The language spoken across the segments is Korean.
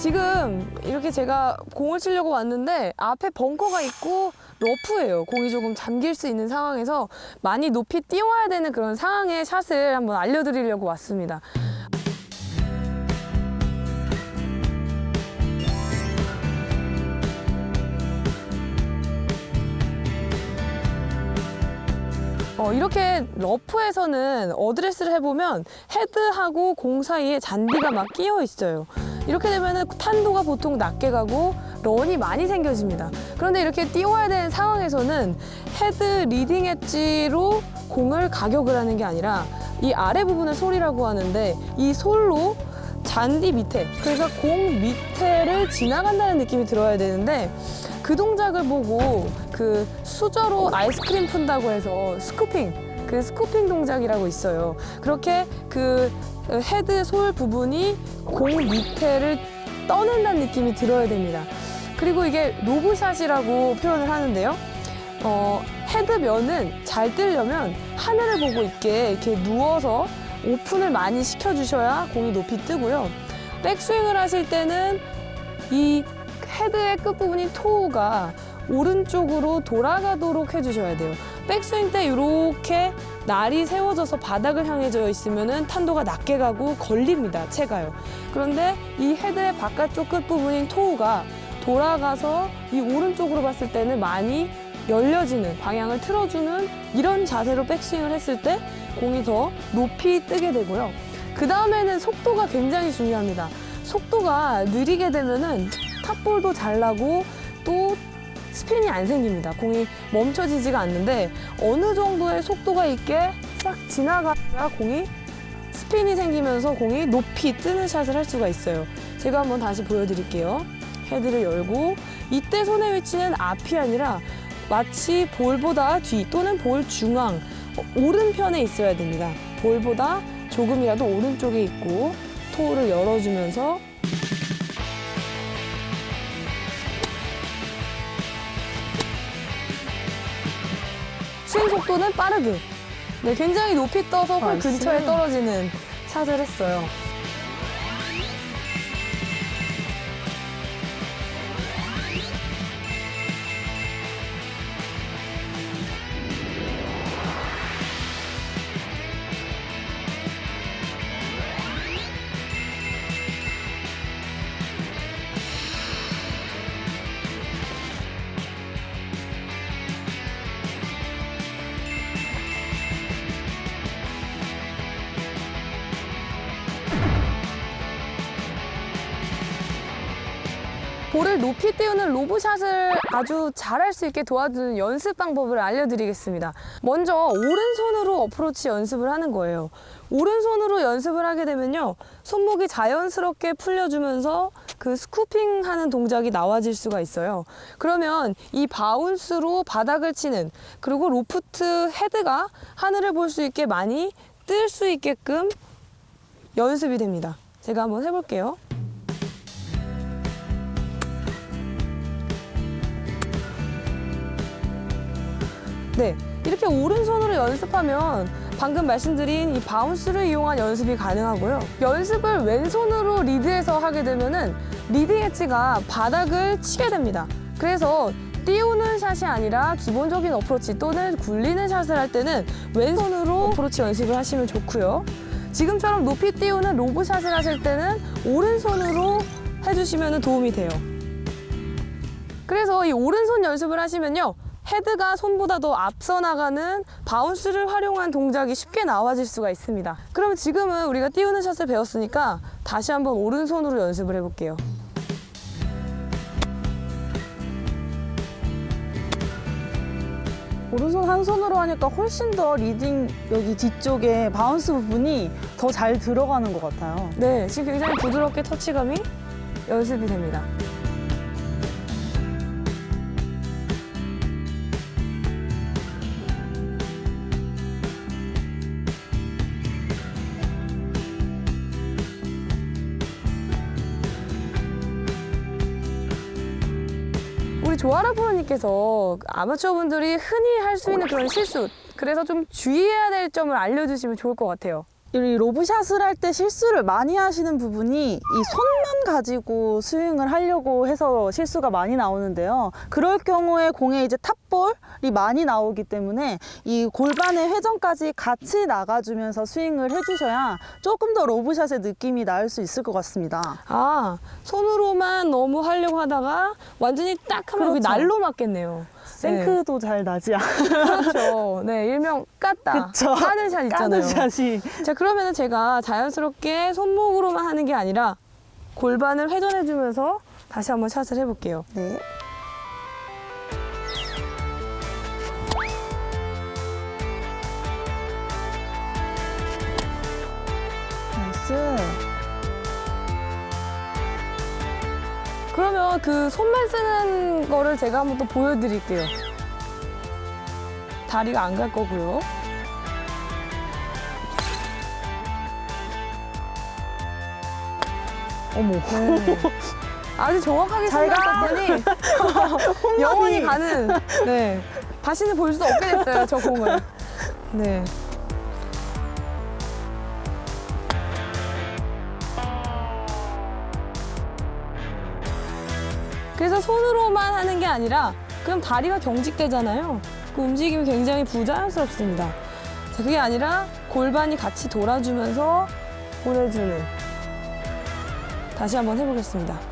지금 이렇게 제가 공을 치려고 왔는데 앞에 벙커가 있고 러프예요. 공이 조금 잠길 수 있는 상황에서 많이 높이 띄워야 되는 그런 상황의 샷을 한번 알려드리려고 왔습니다. 어, 이렇게 러프에서는 어드레스를 해보면 헤드하고 공 사이에 잔디가 막 끼어 있어요. 이렇게 되면 탄도가 보통 낮게 가고 런이 많이 생겨집니다. 그런데 이렇게 띄워야 되는 상황에서는 헤드 리딩 엣지로 공을 가격을 하는 게 아니라 이 아래 부분을 솔이라고 하는데 이 솔로 잔디 밑에 그래서 공 밑에를 지나간다는 느낌이 들어야 되는데 그 동작을 보고 그 수저로 아이스크림 푼다고 해서 스쿠핑 그 스쿠핑 동작이라고 있어요. 그렇게 그 헤드 솔 부분이 공 밑에를 떠낸다는 느낌이 들어야 됩니다. 그리고 이게 로브샷이라고 표현을 하는데요. 어, 헤드면은 잘 뜨려면 하늘을 보고 있게 이렇게 누워서 오픈을 많이 시켜주셔야 공이 높이 뜨고요. 백스윙을 하실 때는 이 헤드의 끝부분인 토우가 오른쪽으로 돌아가도록 해주셔야 돼요. 백스윙 때 이렇게 날이 세워져서 바닥을 향해져 있으면 탄도가 낮게 가고 걸립니다. 채가요. 그런데 이 헤드의 바깥쪽 끝부분인 토우가 돌아가서 이 오른쪽으로 봤을 때는 많이 열려지는 방향을 틀어주는 이런 자세로 백스윙을 했을 때 공이 더 높이 뜨게 되고요. 그 다음에는 속도가 굉장히 중요합니다. 속도가 느리게 되면은 탑볼도 잘 나고 또 스핀이 안 생깁니다. 공이 멈춰지지가 않는데 어느 정도의 속도가 있게 싹 지나가야 공이 스핀이 생기면서 공이 높이 뜨는 샷을 할 수가 있어요. 제가 한번 다시 보여드릴게요. 헤드를 열고 이때 손의 위치는 앞이 아니라 마치 볼보다 뒤 또는 볼 중앙 어, 오른편에 있어야 됩니다. 볼보다 조금이라도 오른쪽에 있고 토를 열어주면서 스윙 속도는 빠르게 네, 굉장히 높이 떠서 홀 나이스. 근처에 떨어지는 샷을 했어요. 볼을 높이 띄우는 로브샷을 아주 잘할 수 있게 도와주는 연습 방법을 알려드리겠습니다. 먼저 오른손으로 어프로치 연습을 하는 거예요. 오른손으로 연습을 하게 되면요. 손목이 자연스럽게 풀려주면서 그 스쿠핑 하는 동작이 나와질 수가 있어요. 그러면 이 바운스로 바닥을 치는 그리고 로프트 헤드가 하늘을 볼 수 있게 많이 뜰 수 있게끔 연습이 됩니다. 제가 한번 해볼게요. 네, 이렇게 오른손으로 연습하면 방금 말씀드린 이 바운스를 이용한 연습이 가능하고요. 연습을 왼손으로 리드해서 하게 되면은 리딩 엣지가 바닥을 치게 됩니다. 그래서 띄우는 샷이 아니라 기본적인 어프로치 또는 굴리는 샷을 할 때는 왼손으로 어프로치 연습을 하시면 좋고요. 지금처럼 높이 띄우는 로브샷을 하실 때는 오른손으로 해주시면 도움이 돼요. 그래서 이 오른손 연습을 하시면요. 헤드가 손보다 더 앞서 나가는 바운스를 활용한 동작이 쉽게 나와질 수가 있습니다. 그럼 지금은 우리가 띄우는 샷을 배웠으니까 다시 한번 오른손으로 연습을 해볼게요. 오른손 한 손으로 하니까 훨씬 더 리딩 여기 뒤쪽에 바운스 부분이 더 잘 들어가는 것 같아요. 네, 지금 굉장히 부드럽게 터치감이 연습이 됩니다. 조아라 프로님께서 아마추어 분들이 흔히 할 수 있는 그런 실수, 그래서 좀 주의해야 될 점을 알려주시면 좋을 것 같아요. 이 로브샷을 할 때 실수를 많이 하시는 부분이 이 손만 가지고 스윙을 하려고 해서 실수가 많이 나오는데요. 그럴 경우에 공에 이제 탑볼이 많이 나오기 때문에 이 골반의 회전까지 같이 나가주면서 스윙을 해주셔야 조금 더 로브샷의 느낌이 나을 수 있을 것 같습니다. 아, 손으로만 너무 하려고 하다가 완전히 딱 하면 여기 그렇죠. 날로 맞겠네요. 생크도 잘 나지 않아요. 그렇죠. 네, 일명 깠다. 그쵸. 까는 샷 있잖아요. 까는 샷이. 자, 그러면은 제가 자연스럽게 손목으로만 하는 게 아니라 골반을 회전해주면서 다시 한번 샷을 해볼게요. 네. 그러면 그 손만 쓰는 거를 제가 한번 또 보여드릴게요. 다리가 안 갈 거고요. 어머. 네. 아주 정확하게 잘 가. 생각했더니 영원히 가는. 네. 다시는 볼 수 없게 됐어요, 저 공을. 네. 그래서 손으로만 하는 게 아니라 그럼 다리가 경직되잖아요. 그 움직임이 굉장히 부자연스럽습니다. 자, 그게 아니라 골반이 같이 돌아주면서 보내주는. 다시 한번 해보겠습니다.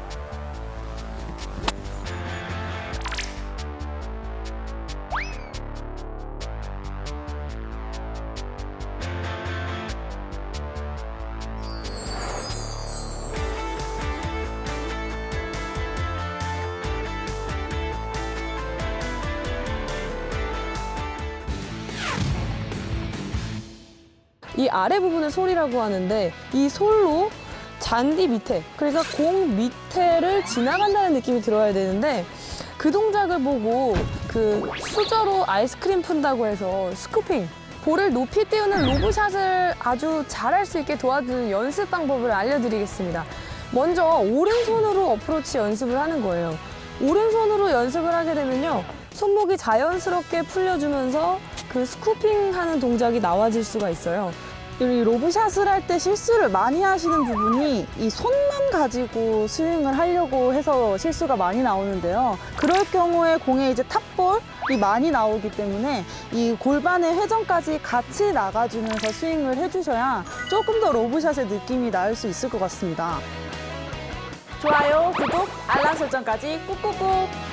이 아래 부분을 솔이라고 하는데 이 솔로 잔디 밑에 그러니까 공 밑에를 지나간다는 느낌이 들어야 되는데 그 동작을 보고 그 수저로 아이스크림 푼다고 해서 스쿠핑 볼을 높이 띄우는 로브샷을 아주 잘할 수 있게 도와주는 연습 방법을 알려드리겠습니다. 먼저 오른손으로 어프로치 연습을 하는 거예요. 오른손으로 연습을 하게 되면요. 손목이 자연스럽게 풀려주면서 그 스쿠핑 하는 동작이 나와질 수가 있어요. 이 로브샷을 할 때 실수를 많이 하시는 부분이 이 손만 가지고 스윙을 하려고 해서 실수가 많이 나오는데요. 그럴 경우에 공에 이제 탑볼이 많이 나오기 때문에 이 골반의 회전까지 같이 나가주면서 스윙을 해주셔야 조금 더 로브샷의 느낌이 나을 수 있을 것 같습니다. 좋아요, 구독, 알람 설정까지 꾹꾹꾹!